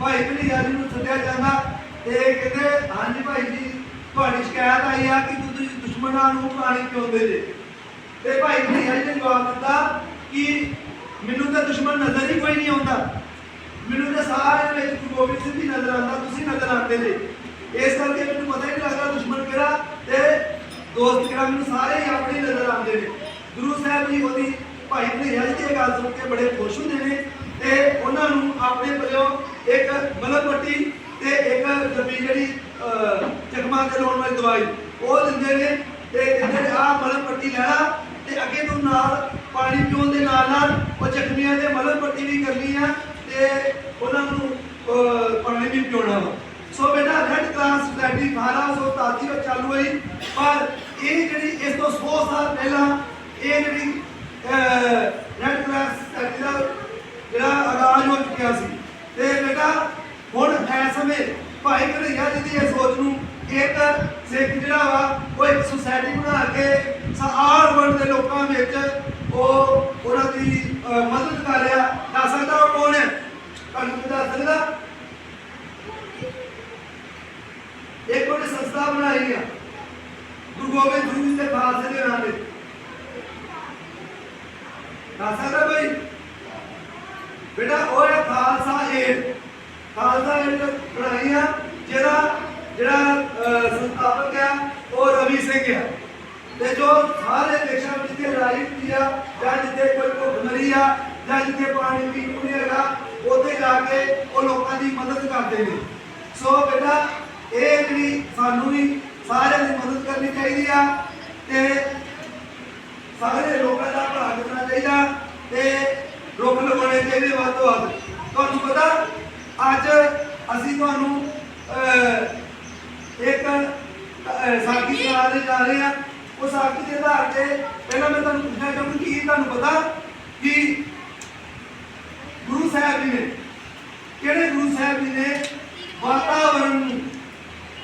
ਭਾਈ ਭਲੀਆ ਜੀ ਨੂੰ ਸੱਦਿਆ ਜਾਂਦਾ ਤੇ ਕਹਿੰਦੇ, ਹਾਂਜੀ ਭਾਈ ਜੀ, ਤੁਹਾਡੀ ਸ਼ਿਕਾਇਤ ਆਈ ਆ ਕਿ ਤੁਸੀਂ ਦੁਸ਼ਮਣਾਂ ਨੂੰ ਪਾਣੀ ਪਿਉਂਦੇ ਜੇ। ਤੇ ਭਾਈ ਭਲੀਆ ਜੀ ਨੇ ਜਵਾਬ ਦਿੱਤਾ ਕਿ ਮੈਨੂੰ ਤਾਂ ਦੁਸ਼ਮਣ ਨਜ਼ਰ ਹੀ ਕੋਈ ਨਹੀਂ ਆਉਂਦਾ। ਮੈਨੂੰ ਤਾਂ ਸਾਰੇ ਵਿੱਚ ਗੁਰੂ ਗੋਬਿੰਦ ਸਿੰਘ ਜੀ ਨਜ਼ਰ ਆਉਂਦਾ, ਤੁਸੀਂ ਨਜ਼ਰ ਆਉਂਦੇ ਨੇ ਇਸ ਕਰਕੇ ਮੈਨੂੰ ਪਤਾ ਹੀ ਨਹੀਂ ਲੱਗਦਾ ਦੁਸ਼ਮਣ ਕਿਹੜਾ ਤੇ ਦੋਸਤ ਕਿਹੜਾ, ਮੈਨੂੰ ਸਾਰੇ ਹੀ ਆਪਣੇ ਨਜ਼ਰ ਆਉਂਦੇ ਨੇ। ਗੁਰੂ ਸਾਹਿਬ ਜੀ ਉਹਦੀ, ਭਾਈ ਭਣੇਜਾ ਜੀ ਦੀ ਗੱਲ ਸੁਣ ਕੇ ਬੜੇ ਖੁਸ਼ ਹੁੰਦੇ ਨੇ ਤੇ ਉਹਨਾਂ ਨੂੰ ਆਪਣੇ ਪਰਿਓ ਇੱਕ ਮਲਮ ਪੱਟੀ ਤੇ ਇੱਕ ਡੱਬੀ ਜਿਹੜੀ ਅਹ, ਜ਼ਖਮਾਂ ਲਾਉਣ ਵਾਲੀ ਦਵਾਈ। ਉਹ ਦਿੰਦੇ ਨੇ ਤੇ ਕਹਿੰਦੇ ਨੇ ਆਹ ਮਲਮ ਪੱਟੀ ਲੈਣਾ ਤੇ ਅੱਗੇ ਤੋਂ ਨਾਲ ਪਾਣੀ ਪੀਉਣ ਦੇ ਨਾਲ ਨਾਲ ਉਹ ਜ਼ਖਮੀਆਂ ਦੇ ਮਲਮ ਪੱਟੀ ਵੀ ਕਰਨੀ ਆ ਤੇ ਉਹਨਾਂ ਨੂੰ ਪਾਣੀ ਵੀ ਪਿਉਣਾ ਵਾ। ਸੋ ਬੇਟਾ ਰੈੱਡ ਕਲਾਸ ਸੋਸਾਇਟੀ 1883 ਵਿੱਚ ਚਾਲੂ ਹੋਈ ਪਰ ਇਹ ਜਿਹੜੀ ਇਸ ਤੋਂ 100 ਸਾਲ ਪਹਿਲਾਂ ਇਹ ਜਿਹੜੀ ਰੈੱਡ ਕਲਾਸ ਸੋਸਾਇਟੀ ਦਾ ਜਿਹੜਾ ਆਗਾਜ਼ ਹੋ ਚੁੱਕਿਆ ਸੀ ਹੁਣ ਐ ਸਮੇਂ। ਭਾਈ ਕਨਈਆ ਜੀ ਦੀ ਇਹ ਸੋਚ ਨੂੰ ਇੱਕ ਸਿੱਖ ਜਿਹੜਾ ਵਾ, ਉਹ ਇੱਕ ਸੁਸਾਇਟੀ ਬਣਾ ਕੇ ਸਾਰ ਵਰਲਡ ਦੇ ਲੋਕਾਂ ਵਿੱਚ ਉਹ ਉਹਨਾਂ ਦੀ ਮਦਦ ਕਰ ਰਿਹਾ। ਦੱਸ ਸਕਦਾ ਉਹ ਕੌਣ ਹੈ? ਤੁਹਾਨੂੰ ਦੱਸ ਸਕਦਾ? ਇੱਕ ਉਹਨੇ ਸੰਸਥਾ ਬਣਾਈ ਆ, ਗੁਰੂ ਗੋਬਿੰਦ ਸਿੰਘ ਦੇ ਖਾਲਸੇ ਦੇ ਨਾਂ ਤੇ। ਦੱਸ ਸਕਦਾ ਬਈ ਬੇਟਾ, ਉਹ ਹੈ ਖਾਲਸਾ ਏਡ। ਖਾਲਸਾ ਏਡ ਬਣਾਈ ਆ, ਜਿਹੜਾ ਜਿਹੜਾ ਸੰਸਥਾਪਕ ਆ ਉਹ ਰਵੀ ਸਿੰਘ ਆ ਤੇ ਜੋ ਸਾਰੇ ਦੇਸ਼ਾਂ ਵਿੱਚ ਜਿੱਥੇ ਲੜਾਈ ਹੁੰਦੀ ਆ, ਜਾਂ ਜਿੱਥੇ ਕੋਈ ਭੁੱਖਮਰੀ ਆ, ਜਾਂ ਜਿੱਥੇ ਪਾਣੀ ਪੀਣ ਨੂੰ ਨਹੀਂ ਹੈਗਾ, ਉੱਥੇ ਜਾ ਕੇ ਉਹ ਲੋਕਾਂ ਦੀ ਮਦਦ ਕਰਦੇ ਨੇ। ਸੋ ਬੇਟਾ, ਇਹ ਜਿਹੜੀ ਸਾਨੂੰ ਵੀ ਸਾਰਿਆਂ ਦੀ ਮਦਦ ਕਰਨੀ ਚਾਹੀਦੀ ਆ, ਤੇ ਸਾਰੇ ਲੋਕਾਂ ਦਾ ਭਲਾ ਕਰਨਾ ਚਾਹੀਦਾ, ਤੇ ਰੁੱਖ ਲਗਾਉਣੇ ਚਾਹੀਦੇ ਵੱਧ ਤੋਂ ਵੱਧ। ਅੱਜ ਅਸੀਂ ਤੁਹਾਨੂੰ ਇੱਕ ਅਹ, ਸਾਖੀ ਸੁਣਾ ਜਾ ਰਹੇ ਆ ਉਹ ਸਾਖੀ ਦੇ ਆਧਾਰ ਤੇ ਪਹਿਲਾਂ ਮੈਂ ਤੁਹਾਨੂੰ ਪੁੱਛਣਾ ਚਾਹੁੰਦਾ ਕਿ ਤੁਹਾਨੂੰ ਪਤਾ ਕਿ ਗੁਰੂ ਸਾਹਿਬ ਜੀ ਨੇ ਕਿਹੜੇ ਗੁਰੂ ਸਾਹਿਬ ਜੀ ਨੇ ਵਾਤਾਵਰਣ ਨੂੰ